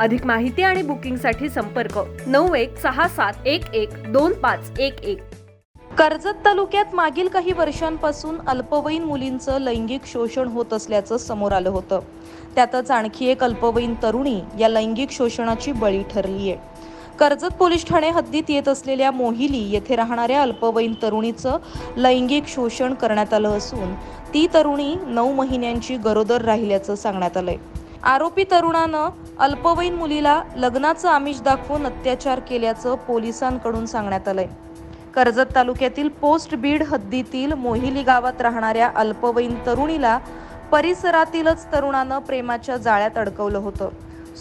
अधिक माहिती आणि बुकिंगसाठी संपर्क नऊ एक सहा सात एक एक दोन पाच एक एक. कर्जत तालुक्यात मागील काही वर्षांपासून अल्पवयीन मुलींचं लैंगिक शोषण होत असल्याचं समोर आलं होतं. त्यातच आणखी एक अल्पवयीन तरुणी या लैंगिक शोषणाची बळी ठरली आहे कर्जत पोलीस ठाणे हद्दीत येत असलेल्या मोहिली येथे राहणाऱ्या अल्पवयीन तरुणीचं लैंगिक शोषण करण्यात आलं असून ती तरुणी नऊ महिन्यांची गरोदर राहिल्याचं सांगण्यात आलंय. आरोपी तरुणानं अल्पवयीन मुलीला लग्नाचं आमिष दाखवून अत्याचार केल्याचं पोलिसांकडून सांगण्यात आलंय. कर्जत तालुक्यातील पोस्ट बीड हद्दीतील मोहिली गावात राहणाऱ्या अल्पवयीन तरुणीला परिसरातीलच तरुणानं प्रेमाच्या जाळ्यात अडकवलं होतं.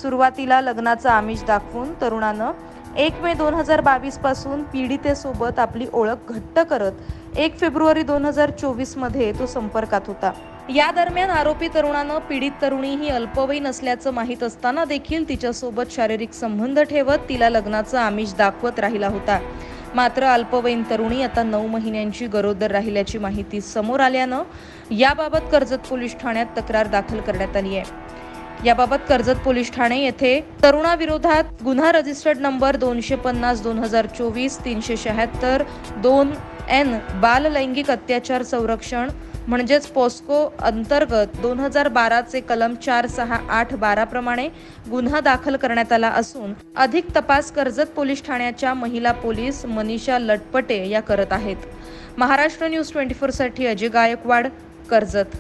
सुरुवातीला लग्नाचं आमिष दाखवून तरुणानं एक मे दोन हजार बावीसपासून पीडितेसोबत आपली ओळख घट्ट करत एक फेब्रुवारी दोन हजार चोवीसमध्ये तो संपर्कात होता. या दरम्यान आरोपी तरुणानं पीडित तरुणी ही अल्पवयीन असल्याचं माहीत असताना देखील तिच्यासोबत शारीरिक संबंध ठेवत तिला लग्नाचं आमिष दाखवत राहिला होता. मात्र अल्पवयीन तरुणी आता नऊ महिन्यांची गरोदर राहिल्याची माहिती समोर आल्यानं याबाबत कर्जत पोलीस ठाण्यात तक्रार दाखल करण्यात आली आहे. याबाबत कर्जत पोलीस ठाणे येथे तरुणाविरोधात गुन्हा रजिस्टर्ड नंबर दोनशे पन्नास दोन हजार चोवीस तीनशे शहात्तर दोन एन बाल लैंगिक अत्याचार संरक्षण म्हणजेच पोस्को अंतर्गत दोन हजार बाराचे कलम चार सहा आठ बारा प्रमाणे गुन्हा दाखल करण्यात आला असून अधिक तपास कर्जत पोलीस ठाण्याच्या महिला पोलीस मनीषा लटपटे या करत आहेत. महाराष्ट्र न्यूज ट्वेंटी फोरसाठी अजय गायकवाड कर्जत.